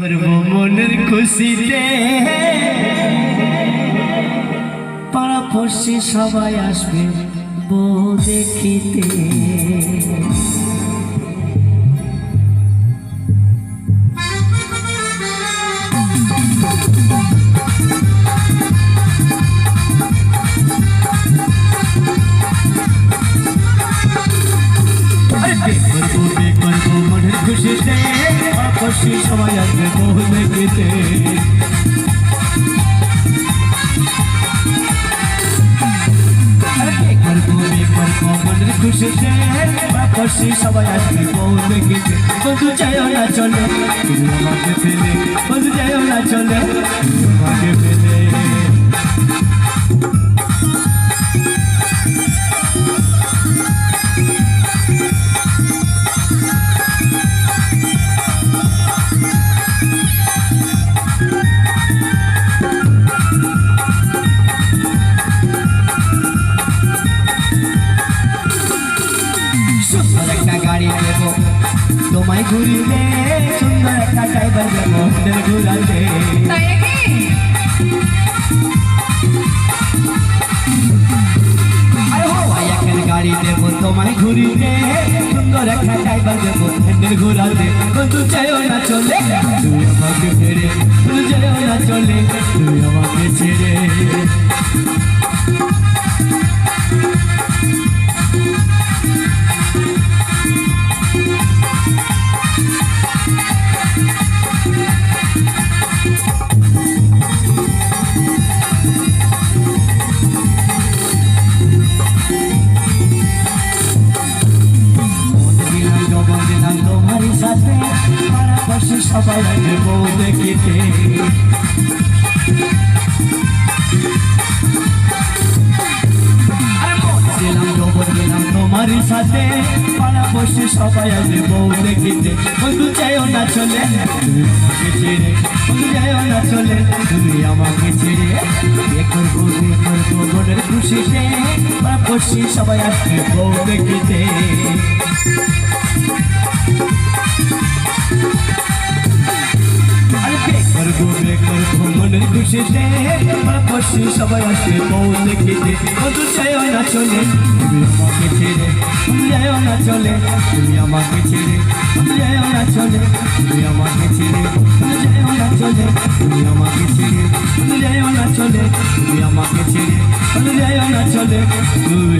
করব মনের খুশিতে পাড়া পড়শি সবাই আসবে বউ দেখিতে খুশিতে পড়শি সবাই আসবে মোহনে করব খুশিতে খুশি সবাই আসবে বউ দেখিতে। বন্ধু চাইও না চলে। সুন্দর দেব তোমায় ঘুরিলে সুন্দর একটা ড্রাইভার দেব হোটেল ঘুরাতে। তাই গাড়ি দেব তোমায় ঘুরিলে সুন্দর একটা ড্রাইভার দেব হোটেল ঘুরাতে। বন্ধু চাইও না চলে তুই আমাকে ফেরে বন্ধু চাইও না চলে তুই আমাকে ছেড়ে। সবাই বউ দেখিতে। দিলাম জবন দিলাম তোমারই সাথে। পাড়াপাশি সবাই আসবে বউ দেখিতে। বন্ধু চাইও না চলে। আমাকে ছেড়ে, বন্ধু চাইও না চলে। তুমি আমাকে ছেড়ে করব, বিয়ে করব মনের খুশিতে। পাড়াপাশি সবাই আসবে বউ দেখিতে। আরে বে করব মনের খুশিতে খুশি সবাই আসে বউ দেখিতে বন্ধু চাইও না চলে তুমি আমাকে ছেড়ে যাইও না চলে তুমি আমাকে ছেড়ে যাইও না চলে তুমি আমাকে ছেড়ে যাইও না চলে তুমি আমাকে ছেড়ে যাইও না চলে তুমি আমাকে ছেড়ে যাইও না চলে তুমি